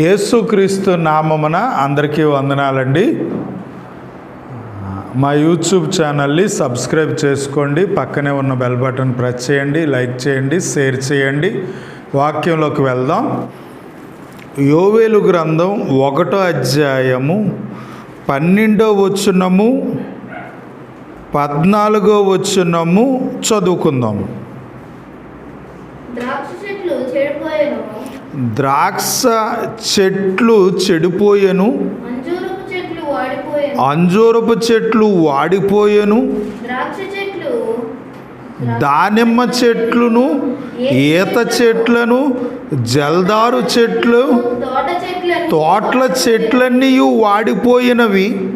యేసుక్రీస్తు నామమున అందరికీ వందనాలండి. మా యూట్యూబ్ ఛానల్ని సబ్స్క్రైబ్ చేసుకోండి పక్కనే ఉన్న బెల్ బటన్ ప్రెస్ చేయండి లైక్ చేయండి షేర్ చేయండి. వాక్యంలోకి వెళ్దాం. యోవేలు గ్రంథం ఒకటో అధ్యాయము పన్నెండో వచ్చునము పద్నాలుగో వచ్చునము చదువుకుందాం. ద్రాక్ష చెట్లు చెడిపోయెను. అంజూరపు చెట్లు వాడిపోయాను. దానిమ్మ చెట్లును ఈత చెట్లను జల్దారు చెట్లు తోటల చెట్లన్నీ వాడిపోయినవి.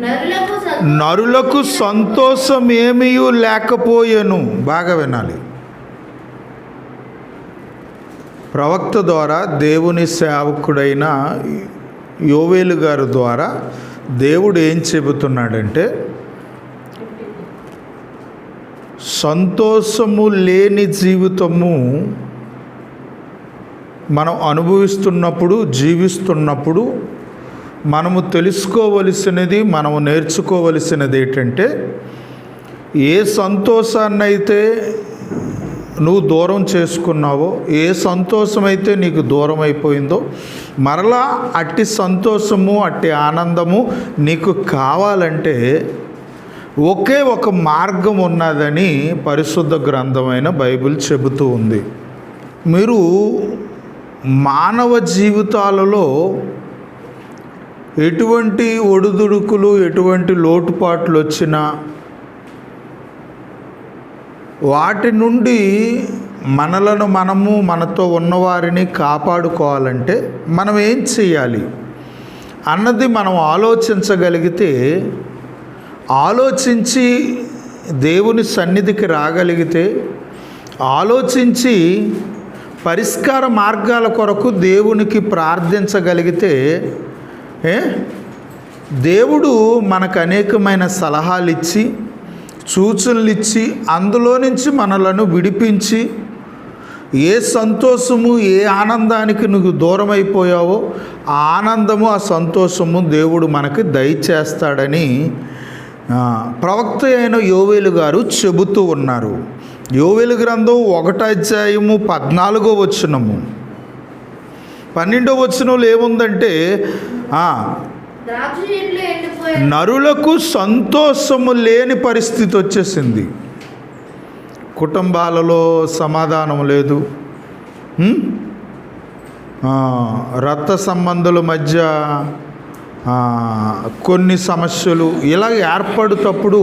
నరులకు సంతోషం. ఏమీ లేకపోయెను. బాగా వినాలి. ప్రవక్త ద్వారా దేవుని సేవకుడైన యోవేలు గారి ద్వారా దేవుడు ఏం చెబుతున్నాడంటే సంతోషము లేని జీవితము మనం అనుభవిస్తున్నప్పుడు జీవిస్తున్నప్పుడు మనము తెలుసుకోవలసినది మనము నేర్చుకోవలసినది ఏంటంటే ఏ సంతోషాన్నైతే నువ్వు దూరం చేసుకున్నావో ఏ సంతోషమైతే నీకు దూరం అయిపోయిందో మరలా అట్టి సంతోషము అట్టి ఆనందము నీకు కావాలంటే ఒకే ఒక మార్గం ఉన్నదని పరిశుద్ధ గ్రంథమైన బైబిల్ చెబుతూ ఉంది. మీరు మానవ జీవితాలలో ఎటువంటి ఒడిదుడుకులు ఎటువంటి లోటుపాట్లు వచ్చినా వాటి నుండి మనలను మనము మనతో ఉన్నవారిని కాపాడుకోవాలంటే మనం ఏం చేయాలి? అన్నది మనం ఆలోచించగలిగితే ఆలోచించి దేవుని సన్నిధికి రాగలిగితే ఆలోచించి పరిష్కార మార్గాల కొరకు దేవునికి ప్రార్థించగలిగితే ఏ? దేవుడు మనకు అనేకమైన సలహాలు ఇచ్చి సూచనలు ఇచ్చి అందులో నుంచి మనలను విడిపించి ఏ సంతోషము ఏ ఆనందానికి నువ్వు దూరమైపోయావో ఆ ఆనందము ఆ సంతోషము దేవుడు మనకి దయచేస్తాడని ప్రవక్త అయిన యోవేలు గారు చెబుతూ ఉన్నారు. యోవేలు గ్రంథం ఒకటో అధ్యాయము పద్నాలుగో వచనము. పన్నెండో వచనంలో ఏముందంటే నరులకు సంతోషము లేని పరిస్థితి వచ్చేసింది. కుటుంబాలలో సమాధానం లేదు. రక్త సంబంధుల మధ్య కొన్ని సమస్యలు ఇలా ఏర్పడుతప్పుడు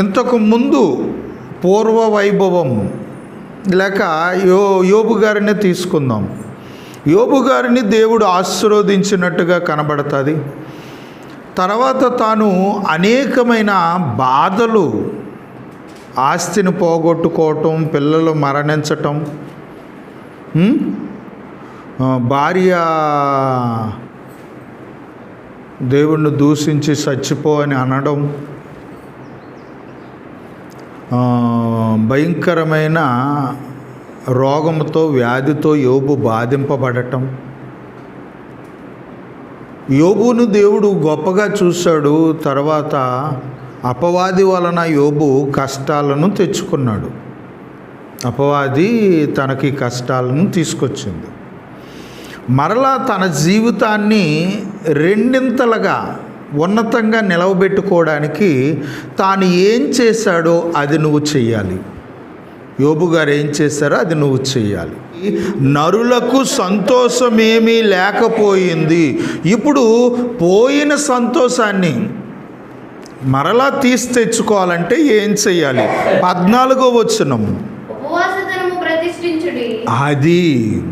ఇంతకు ముందు పూర్వ వైభవం లేక యో యోబు గారినే తీసుకుందాం. యోబు గారిని దేవుడు ఆశీర్వదించినట్టుగా కనబడుతుంది. తర్వాత తాను అనేకమైన బాధలు ఆస్తిని పోగొట్టుకోవటం పిల్లలు మరణించటం భార్య దేవుణ్ణి దూషించి చచ్చిపో అని అనడం భయంకరమైన రోగముతో వ్యాధితో యోబు బాధింపబడటం. యోబును దేవుడు గొప్పగా చూశాడు తర్వాత అపవాది వలన యోబు కష్టాలను తెచ్చుకున్నాడు. అపవాది తనకి కష్టాలను తీసుకొచ్చింది. మరలా తన జీవితాన్ని రెండింతలుగా ఉన్నతంగా నిలవబెట్టుకోవడానికి తాను ఏం చేశాడో అది నువ్వు చెయ్యాలి. యోబు గారు ఏం చేశారో అది నువ్వు చెయ్యాలి. నరులకు సంతోషమేమీ లేకపోయింది. ఇప్పుడు పోయిన సంతోషాన్ని మరలా తీసి తెచ్చుకోవాలంటే ఏం చెయ్యాలి? పద్నాలుగో ప్రతిష్ఠించుడి. అది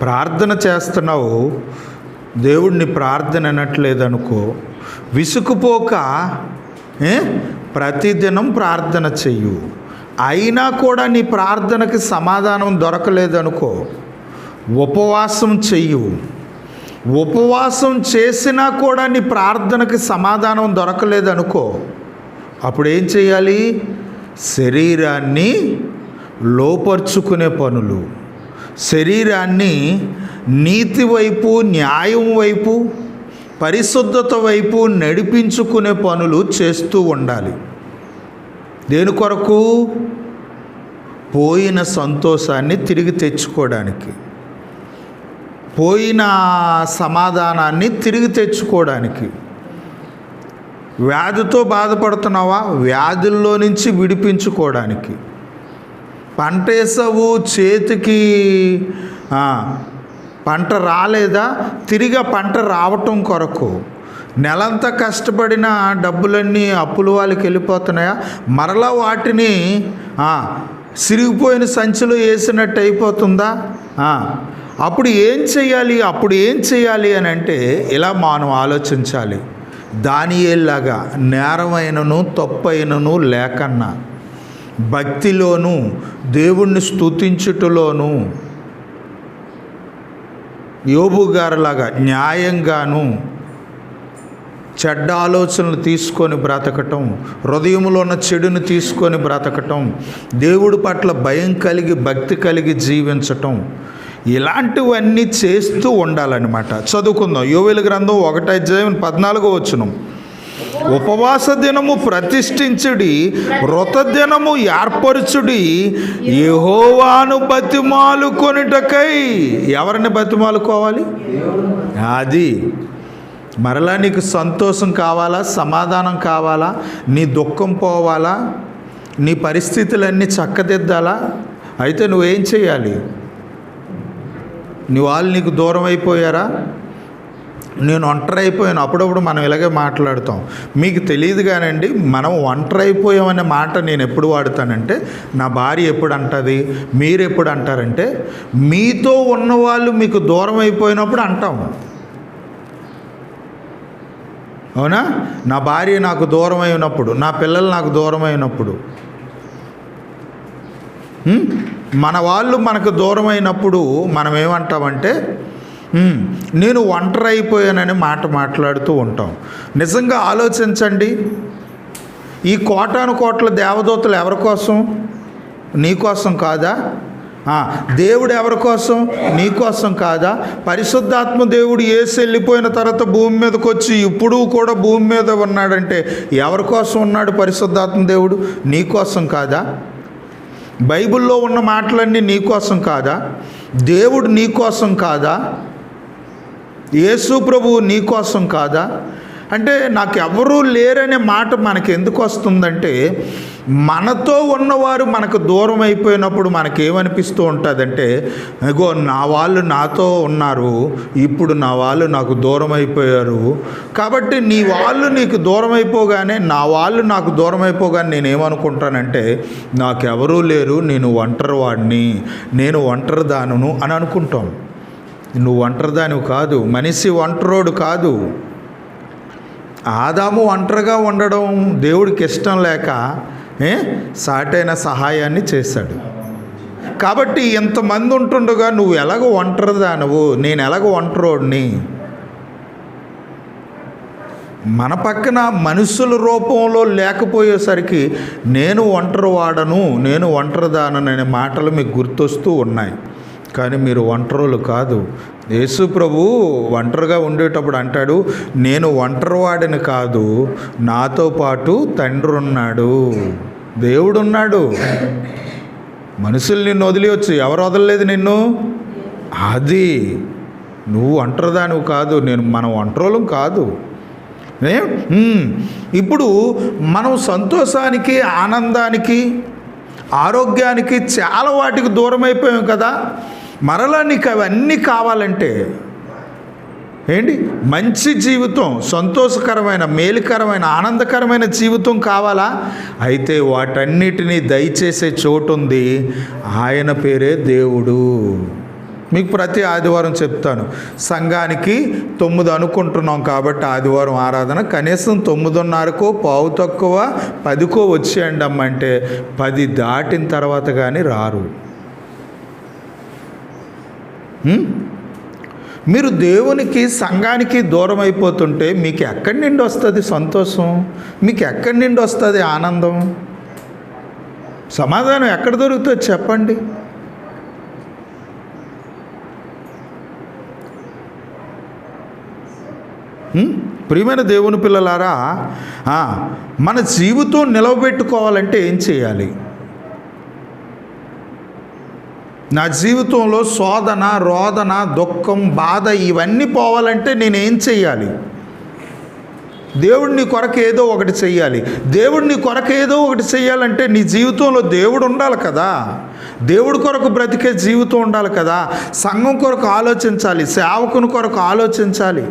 ప్రార్థన చేస్తున్నావు. దేవుడిని ప్రార్థన అనట్లేదనుకో. విసుకుపోక ప్రతిదినం ప్రార్థన చెయ్యు. అయినా కూడా నీ ప్రార్థనకి సమాధానం దొరకలేదనుకో ఉపవాసం చెయ్యు. ఉపవాసం చేసినా కూడా నీ ప్రార్థనకి సమాధానం దొరకలేదనుకో అప్పుడు ఏం చేయాలి శరీరాన్ని లోపరుచుకునే పనులు. శరీరాన్ని నీతి వైపు న్యాయం వైపు పరిశుద్ధత వైపు నడిపించుకునే పనులు చేస్తూ ఉండాలి. దేని కొరకు? పోయిన సంతోషాన్ని తిరిగి తెచ్చుకోవడానికి. పోయిన సమాధానాన్ని తిరిగి తెచ్చుకోవడానికి. వ్యాధితో బాధపడుతున్నావా? వ్యాధుల్లో నుంచి విడిపించుకోవడానికి. పంటేసవు చేతికి పంట రాలేదా? తిరిగి పంట రావటం కొరకు. నెలంతా కష్టపడిన డబ్బులన్నీ అప్పుల వాళ్ళకి వెళ్ళిపోతున్నాయా? మరలా వాటిని సిరిగిపోయిన సంచిలో వేసినట్టు అయిపోతుందా? అప్పుడు ఏం చేయాలి అప్పుడు ఏం చేయాలి అని అంటే ఇలా మనం ఆలోచించాలి. దానియేలాగా నేరమైనను తప్పైనను లేకన్నా భక్తిలోను దేవుణ్ణి స్తుతించుటలోనూ యోబు గారిలాగా న్యాయంగాను చెడ్డ ఆలోచనలు తీసుకొని బ్రతకటం హృదయంలో ఉన్న చెడుని తీసుకొని బ్రతకటం దేవుడి పట్ల భయం కలిగి భక్తి కలిగి జీవించటం ఇలాంటివన్నీ చేస్తూ ఉండాలన్నమాట. చదువుకుందాం. యోవేలు గ్రంథం ఒకటి అధ్యాయం పద్నాలుగో వచ్చును ఉపవాస దినము ప్రతిష్ఠించుడి వ్రత దినము ఏర్పరచుడి యహోవాను బతిమాలు కొనుటకై. ఎవరిని బతిమాలుకోవాలి అది. మరలా నీకు సంతోషం కావాలా? సమాధానం కావాలా? నీ దుఃఖం పోవాలా? నీ పరిస్థితులన్నీ చక్కదిద్దాలా? అయితే నువ్వేం చేయాలి? నీ వాళ్ళు నీకు దూరం అయిపోయారా? నేను ఒంటరి అయిపోయాను. అప్పుడప్పుడు మనం ఇలాగే మాట్లాడుతాం. మీకు తెలియదు కానండి మనం ఒంటరి అయిపోయామనే మాట నేను ఎప్పుడు వాడుతానంటే నా భార్య ఎప్పుడు అంటుంది మీరు ఎప్పుడు అంటారంటే మీతో ఉన్నవాళ్ళు మీకు దూరం అయిపోయినప్పుడు అంటాం. అవునా? నా భార్య నాకు దూరం అయినప్పుడు నా పిల్లలు నాకు దూరం అయినప్పుడు. మన వాళ్ళు మనకు దూరం అయినప్పుడు మనం ఏమంటామంటే నేను ఒంటరి అయిపోయానని మాట మాట్లాడుతూ ఉంటాం. నిజంగా ఆలోచించండి. ఈ కోటాను కోట్ల దేవదూతలు ఎవరి కోసం? నీకోసం కాదా? దేవుడు ఎవరి కోసం? నీకోసం కాదా? పరిశుద్ధాత్మ దేవుడు ఏసి వెళ్ళిపోయిన తర్వాత భూమి మీదకి వచ్చి ఇప్పుడు కూడా భూమి మీద ఉన్నాడంటే ఎవరి కోసం ఉన్నాడు పరిశుద్ధాత్మ దేవుడు? నీకోసం కాదా? బైబిల్లో ఉన్న మాటలన్నీ నీకోసం కాదా? దేవుడు నీకోసం కాదా? యేసు ప్రభువు నీకోసం కాదా? అంటే నాకు ఎవరూ లేరనే మాట మనకి ఎందుకు వస్తుందంటే మనతో ఉన్నవారు మనకు దూరం అయిపోయినప్పుడు మనకేమనిపిస్తూ ఉంటుందంటే ఇగో నా వాళ్ళు నాతో ఉన్నారు ఇప్పుడు నా వాళ్ళు నాకు దూరం అయిపోయారు. కాబట్టి నీ వాళ్ళు నీకు దూరం అయిపోగానే నా వాళ్ళు నాకు దూరం అయిపోగానే నేనేమనుకుంటానంటే నాకెవరూ లేరు నేను ఒంటరి వాడిని నేను ఒంటరి దానును అని అనుకుంటాను నువ్వు ఒంటరిదానివి కాదు మనిషి ఒంటరోడు కాదు. ఆదాము ఒంటరిగా ఉండడం దేవుడికి ఇష్టం లేక సాటైన సహాయాన్ని చేశాడు. కాబట్టి ఇంతమంది ఉంటుండగా నువ్వు ఎలాగ ఒంటరిదానవు? నేను ఎలాగ ఒంటరోడిని? మన పక్కన మనుషుల రూపంలో లేకపోయేసరికి నేను ఒంటరి వాడను నేను ఒంటరిదానని మాటలు మీకు గుర్తొస్తూ ఉన్నాయి. కానీ మీరు ఒంటరులు కాదు. యేసు ప్రభు ఒంటరిగా ఉండేటప్పుడు అంటాడు నేను ఒంటరివాడిని కాదు నాతో పాటు తండ్రి ఉన్నాడు దేవుడు ఉన్నాడు మనుషులు నిన్ను వదిలివచ్చు ఎవరు వదలలేదు నిన్ను? అది. నువ్వు ఒంటరిదానివి కాదు. నేను మనం ఒంటరోళం కాదు. ఏ? ఇప్పుడు మనం సంతోషానికి ఆనందానికి ఆరోగ్యానికి చాలా వాటికి దూరం అయిపోయాం కదా. మరలా నీకు అవన్నీ కావాలంటే ఏంటి? మంచి జీవితం సంతోషకరమైన మేలుకరమైన ఆనందకరమైన జీవితం కావాలా? అయితే వాటన్నిటినీ దయచేసే చోటు ఉంది ఆయన పేరే దేవుడు. మీకు ప్రతి ఆదివారం చెప్తాను. సంఘానికి తొమ్మిది అనుకుంటున్నాం కాబట్టి ఆదివారం ఆరాధన కనీసం తొమ్మిదిన్నరకో పావు తక్కువ పదికో వచ్చేయండి అమ్మంటే పది దాటిన తర్వాత కానీ రారు. మీరు దేవునికి సంఘానికి దూరం అయిపోతుంటే మీకు ఎక్కడి నుండి వస్తుంది సంతోషం? మీకు ఎక్కడి నుండి వస్తుంది ఆనందం? సమాధానం ఎక్కడ దొరుకుతుందో చెప్పండి. ప్రియమైన దేవుని పిల్లలారా మన జీవితం నిలవబెట్టుకోవాలంటే ఏం చేయాలి? నా జీవితంలో శోధన రోదన దుఃఖం బాధ ఇవన్నీ పోవాలంటే నేనేం చెయ్యాలి? దేవుడిని నీ కొరకు ఏదో ఒకటి చెయ్యాలి. దేవుడిని కొరకు ఏదో ఒకటి చెయ్యాలంటే నీ జీవితంలో దేవుడు ఉండాలి కదా. దేవుడి కొరకు బ్రతికే జీవితం ఉండాలి కదా. సంఘం కొరకు ఆలోచించాలి సేవకుని కొరకు ఆలోచించాలి.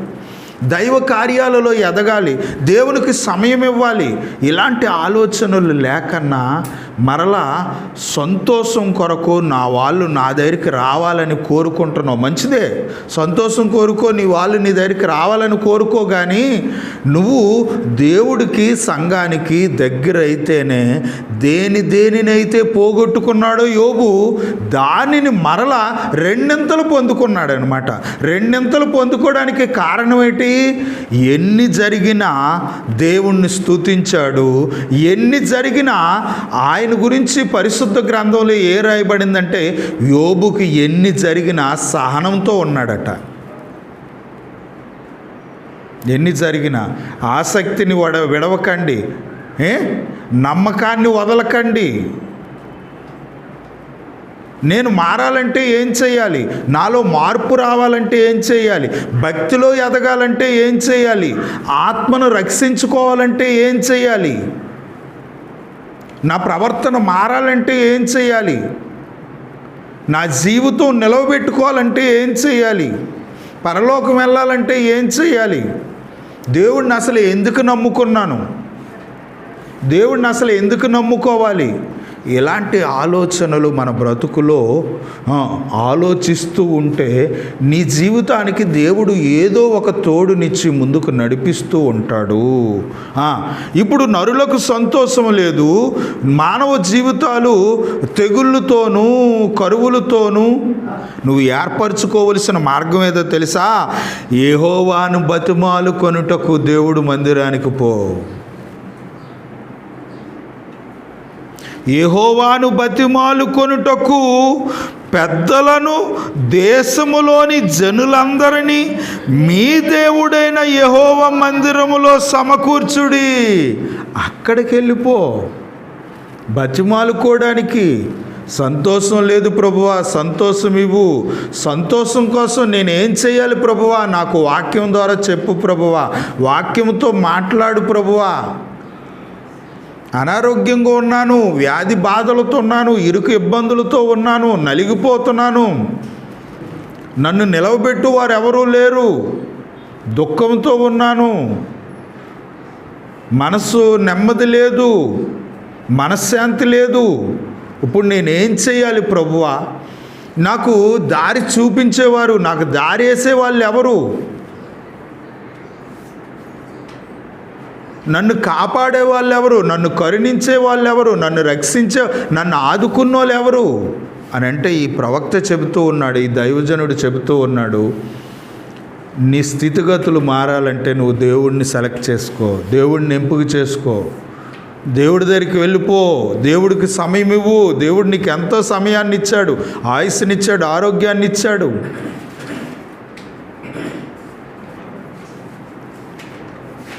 దైవ కార్యాలలో ఎదగాలి. దేవునికి సమయం ఇవ్వాలి. ఇలాంటి ఆలోచనలు లేకన్నా మరలా సంతోషం కొరకు నా వాళ్ళు నా దగ్గరికి రావాలని కోరుకుంటున్నావు. మంచిదే. సంతోషం కోరుకో నీ వాళ్ళు నీ దగ్గరికి రావాలని కోరుకో కానీ నువ్వు దేవుడికి సంఘానికి దగ్గర అయితేనే దేని దేనినైతే పోగొట్టుకున్నాడో యోబు దానిని మరలా రెండింతలు పొందుకున్నాడు అనమాట రెండింతలు పొందుకోవడానికి కారణం ఏంటి? ఎన్ని జరిగినా దేవుణ్ణి స్తుతించాడు ఎన్ని జరిగినా ఆయన గురించి పరిశుద్ధ గ్రంథంలో ఏ రాయబడిందంటే యోబుకి ఎన్ని జరిగినా సహనంతో ఉన్నాడట. ఎన్ని జరిగినా ఆసక్తిని వడ విడవకండి. ఏ? నమ్మకాన్ని వదలకండి. నేను మారాలంటే ఏం చేయాలి? నాలో మార్పు రావాలంటే ఏం చేయాలి? భక్తిలో ఎదగాలంటే ఏం చేయాలి? ఆత్మను రక్షించుకోవాలంటే ఏం చేయాలి? నా ప్రవర్తన మారాలంటే ఏం చేయాలి నా జీవితం నిలవబెట్టుకోవాలంటే ఏం చేయాలి పరలోకం వెళ్ళాలంటే ఏం చేయాలి దేవుడిని అసలు ఎందుకు నమ్ముకున్నాను? దేవుడిని అసలు ఎందుకు నమ్ముకోవాలి? ఇలాంటి ఆలోచనలు మన బ్రతుకులో ఆలోచిస్తూ ఉంటే నీ జీవితానికి దేవుడు ఏదో ఒక తోడునిచ్చి ముందుకు నడిపిస్తూ ఉంటాడు. ఇప్పుడు నరులకు సంతోషం లేదు. మానవ జీవితాలు తెగుళ్ళతోనూ కరువులతోనూ నువ్వు ఏర్పరచుకోవలసిన మార్గం ఏదో తెలుసా? ఏహోవాను బతిమాలు కొనుటకు దేవుడు మందిరానికి పో. యెహోవాను బతిమాలు కొనుటకు పెద్దలను దేశములోని జనులందరినీ మీ దేవుడైన యహోవ మందిరములో సమకూర్చుడి. అక్కడికి వెళ్ళిపో బతిమాలుకోవడానికి సంతోషం లేదు ప్రభువా సంతోషం ఇవ్వు. సంతోషం కోసం నేను ఏం చేయాలి ప్రభువా? నాకు వాక్యం ద్వారా చెప్పు ప్రభువా. వాక్యంతో మాట్లాడు ప్రభువా. అనారోగ్యంగా ఉన్నాను వ్యాధి బాధలతో ఉన్నాను ఇరుకు ఇబ్బందులతో ఉన్నాను నలిగిపోతున్నాను. నన్ను నిలవబెట్టు వారు ఎవరూ లేరు. దుఃఖంతో ఉన్నాను. మనసు నెమ్మది లేదు. మనశ్శాంతి లేదు. ఇప్పుడు నేనేం చేయాలి ప్రభువా? నాకు దారి చూపించేవారు నాకు దారి వేసే వాళ్ళు ఎవరు నన్ను కాపాడే వాళ్ళు ఎవరు నన్ను కరుణించే వాళ్ళు ఎవరు నన్ను రక్షించే నన్ను ఆదుకున్న వాళ్ళు ఎవరు అని అంటే ఈ ప్రవక్త చెబుతూ ఉన్నాడు ఈ దైవజనుడు చెబుతూ ఉన్నాడు నీ స్థితిగతులు మారాలంటే నువ్వు దేవుడిని సెలెక్ట్ చేసుకో దేవుడిని ఎంపిక చేసుకో. దేవుడి దగ్గరికి వెళ్ళిపో దేవుడికి సమయం ఇవ్వు దేవుడు నీకు ఎంతో సమయాన్ని ఇచ్చాడు ఆయుస్సునిచ్చాడు ఆరోగ్యాన్ని ఇచ్చాడు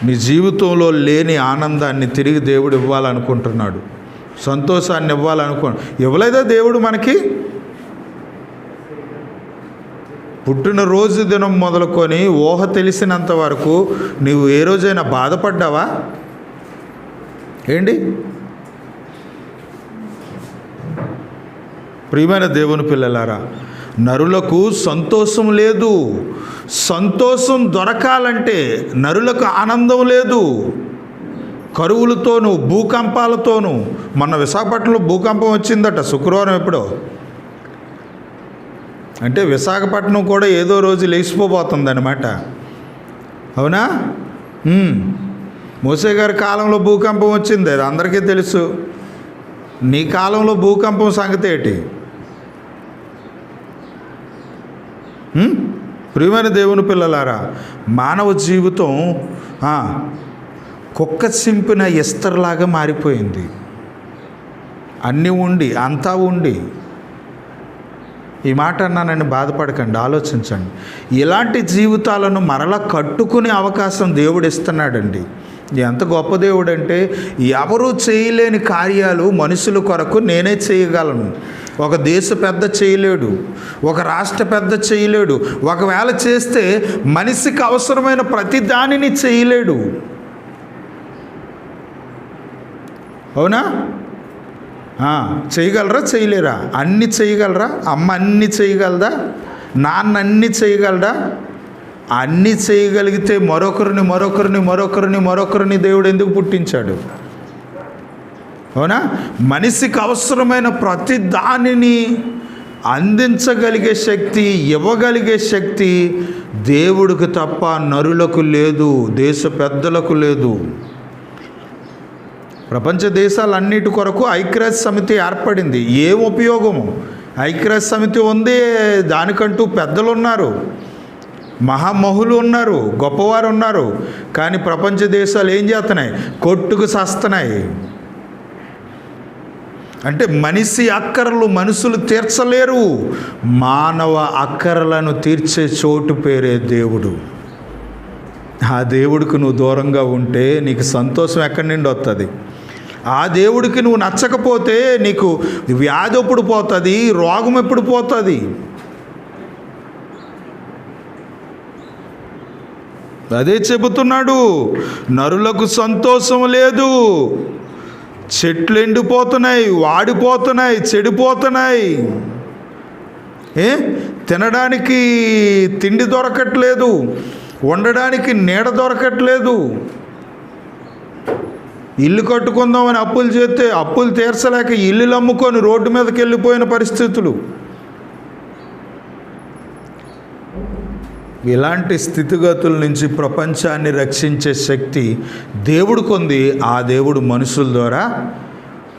నీ జీవితంలో లేని ఆనందాన్ని తిరిగి దేవుడు ఇవ్వాలనుకుంటున్నాడు. సంతోషాన్ని ఇవ్వాలనుకో ఇవ్వలేదా దేవుడు మనకి? పుట్టినరోజు దినం మొదలుకొని ఊహ తెలిసినంత వరకు నీవు ఏ రోజైనా బాధపడ్డావా? ఏంటి? ప్రియమైన దేవుని పిల్లలారా నరులకు సంతోషం లేదు. సంతోషం దొరకాలంటే నరులకు ఆనందం లేదు. కరువులతోనూ భూకంపాలతోనూ మొన్న విశాఖపట్నంలో భూకంపం వచ్చిందట శుక్రవారం ఎప్పుడో. అంటే విశాఖపట్నం కూడా ఏదో రోజు లేచిపోబోతుందన్నమాట. అవునా? మోసే గారి కాలంలో భూకంపం వచ్చింది అది అందరికీ తెలుసు. నీ కాలంలో భూకంపం సంగతి ఏంటి? ప్రియమైన దేవుని పిల్లలారా మానవ జీవితం కుక్క చింపిన ఎస్తర్లాగా మారిపోయింది. అన్నీ ఉండి అంతా ఉండి. ఈ మాట అన్నానని బాధపడకండి ఆలోచించండి. ఇలాంటి జీవితాలను మరలా కట్టుకునే అవకాశం దేవుడు ఇస్తున్నాడండి ఎంత గొప్ప దేవుడు అంటే ఎవరూ చేయలేని కార్యాలు మనుషుల కొరకు నేనే చేయగలను. ఒక దేశ పెద్ద చేయలేడు ఒక రాష్ట్ర పెద్ద చేయలేడు ఒకవేళ చేస్తే మనిషికి అవసరమైన ప్రతి దానిని చేయలేడు. అవునా? చేయగలరా చేయలేరా? అన్ని చేయగలరా? అమ్మ అన్ని చేయగలదా? నాన్న అన్ని చేయగలరా అన్ని చేయగలిగితే మరొకరిని మరొకరిని మరొకరిని మరొకరిని దేవుడు ఎందుకు పుట్టించాడు? అవునా? మనిషికి అవసరమైన ప్రతి దానిని అందించగలిగే శక్తి ఇవ్వగలిగే శక్తి దేవుడికి తప్ప నరులకు లేదు దేశ పెద్దలకు లేదు. ప్రపంచ దేశాలన్నిటి కొరకు ఐక్యరాజ్య సమితి ఏర్పడింది. ఏం ఉపయోగము? ఐక్యరాజ్య సమితి ఉంది దానికంటూ పెద్దలు ఉన్నారు మహామహులు ఉన్నారు గొప్పవారు ఉన్నారు. కానీ ప్రపంచ దేశాలు ఏం చేస్తున్నాయి కొట్టుకు సస్తున్నాయి. అంటే మనిషి అక్కరలు మనుషులు తీర్చలేరు. మానవ అక్కరలను తీర్చే చోటు పేరే దేవుడు. ఆ దేవుడికి నువ్వు దూరంగా ఉంటే నీకు సంతోషం ఎక్కడి నుండి వస్తుంది ఆ దేవుడికి నువ్వు నచ్చకపోతే నీకు వ్యాధి ఎప్పుడు పోతుంది? రోగం ఎప్పుడు పోతుంది? అదే చెబుతున్నాడు నరులకు సంతోషం లేదు. చెట్లు ఎండిపోతున్నాయి వాడిపోతున్నాయి చెడిపోతున్నాయి. ఏ? తినడానికి తిండి దొరకట్లేదు ఉండడానికి నీడ దొరకట్లేదు. ఇల్లు కట్టుకుందామని అప్పులు చేస్తే అప్పులు తీర్చలేక ఇల్లులు అమ్ముకొని రోడ్డు మీదకి వెళ్ళిపోయిన పరిస్థితులు. ఇలాంటి స్థితిగతుల నుంచి ప్రపంచాన్ని రక్షించే శక్తి దేవుడు కొంది ఆ దేవుడు మనుషుల ద్వారా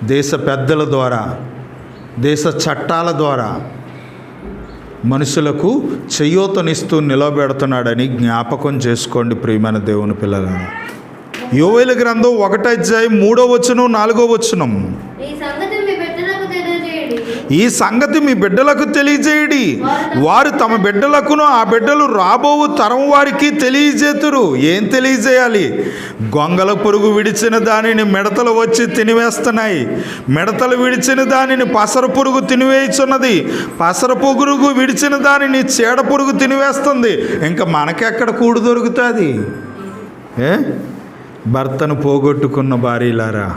దేశ పెద్దల ద్వారా దేశ చట్టాల ద్వారా మనుషులకు చెయ్యోతనిస్తూ నిలబెడుతున్నాడని జ్ఞాపకం చేసుకోండి ప్రియమైన దేవుని పిల్లలను యోవేల గ్రంథం ఒకటో అధ్యాయం మూడో వచనం నాలుగో వచనం ఈ సంగతి మీ బిడ్డలకు తెలియజేయండి ఈ సంగతి మీ బిడ్డలకు తెలియజేయడి. వారు తమ బిడ్డలకును ఆ బిడ్డలు రాబోవు తరం వారికి తెలియజేతురు. ఏం తెలియజేయాలి? గొంగల పురుగు విడిచిన దానిని మిడతలు వచ్చి తినివేస్తున్నాయి. మిడతలు విడిచిన దానిని పసర పురుగు తినివేయుచున్నది. పసర పురుగు విడిచిన దానిని చీడ పురుగు తినివేస్తుంది. ఇంకా మనకెక్కడ కూడు దొరుకుతుంది? ఏ? భర్తను పోగొట్టుకున్న భార్యలారా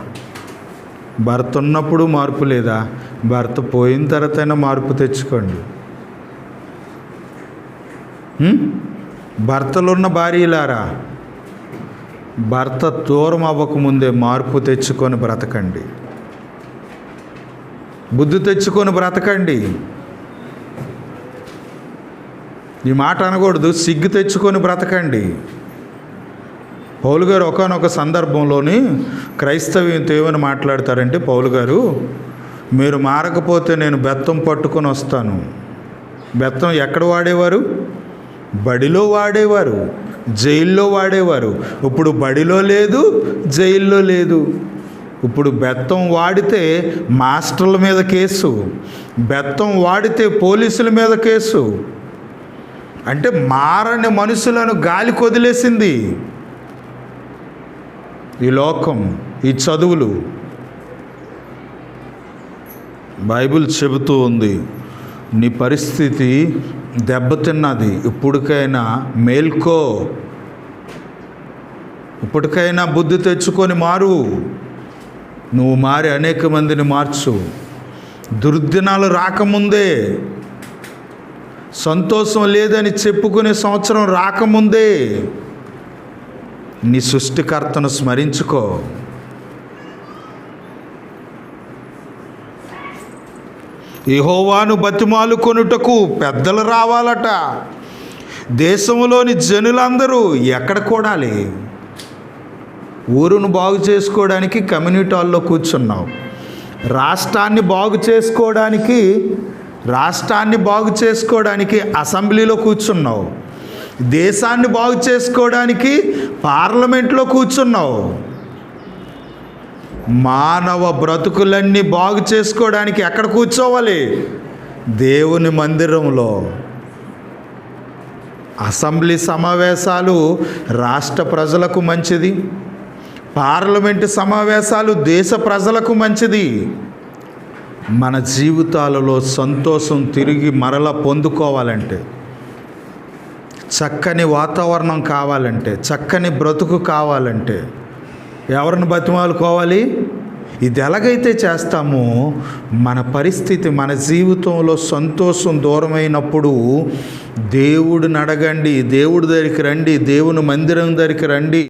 భర్త ఉన్నప్పుడు మార్పు లేదా? భర్త పోయిన తర్వాత అయినా మార్పు తెచ్చుకోండి. భర్తలున్న భార్యలారా భర్త దూరం అవ్వకముందే మార్పు తెచ్చుకొని బ్రతకండి. బుద్ధి తెచ్చుకొని బ్రతకండి. ఈ మాట అనకూడదు సిగ్గు తెచ్చుకొని బ్రతకండి. పౌలు గారు ఒకనొక సందర్భంలోని క్రైస్తవ్యంతో ఏమని మాట్లాడతారంటే పౌలు గారు మీరు మారకపోతే నేను బెత్తం పట్టుకొని వస్తాను. బెత్తం ఎక్కడ వాడేవారు? బడిలో వాడేవారు జైల్లో వాడేవారు. ఇప్పుడు బడిలో లేదు జైల్లో లేదు. ఇప్పుడు బెత్తం వాడితే మాస్టర్ల మీద కేసు బెత్తం వాడితే పోలీసుల మీద కేసు. అంటే మారని మనుషులను గాలి కొదిలేసింది ఈ లోకం ఈ చదువులు. బైబిల్ చెబుతూ ఉంది నీ పరిస్థితి దెబ్బతిన్నది. ఇప్పటికైనా మేల్కో. ఇప్పటికైనా బుద్ధి తెచ్చుకొని మారు. నువ్వు మారి అనేక మందిని మార్చు. దుర్దినాలు రాకముందే. సంతోషం లేదని చెప్పుకునే సంవత్సరం రాకముందే. నీ సృష్టికర్తను స్మరించుకో. యహోవాను బతిమాలు కొనుటకు పెద్దలు రావాలట. దేశంలోని జనులందరూ ఎక్కడ కూడాలి? ఊరును బాగు చేసుకోవడానికి కమ్యూనిటీ హాల్లో కూర్చున్నావు. రాష్ట్రాన్ని బాగు చేసుకోవడానికి రాష్ట్రాన్ని బాగు చేసుకోవడానికి అసెంబ్లీలో కూర్చున్నావు. దేశాన్ని బాగు చేసుకోవడానికి పార్లమెంట్లో కూర్చున్నావు. మానవ బ్రతుకులన్నీ బాగు చేసుకోవడానికి ఎక్కడ కూర్చోవాలి? దేవుని మందిరంలో. అసెంబ్లీ సమావేశాలు రాష్ట్ర ప్రజలకు మంచిది. పార్లమెంటు సమావేశాలు దేశ ప్రజలకు మంచిది. మన జీవితాలలో సంతోషం తిరిగి మరల పొందుకోవాలంటే చక్కని వాతావరణం కావాలంటే చక్కని బ్రతుకు కావాలంటే ఎవరిని బతిమాలుకోవాలి? ఇది ఎలాగైతే చేస్తామో మన పరిస్థితి మన జీవితంలో సంతోషం దూరమైనప్పుడు దేవుడిని అడగండి దేవుడి దగ్గరికి రండి దేవుని మందిరం దగ్గరికి రండి.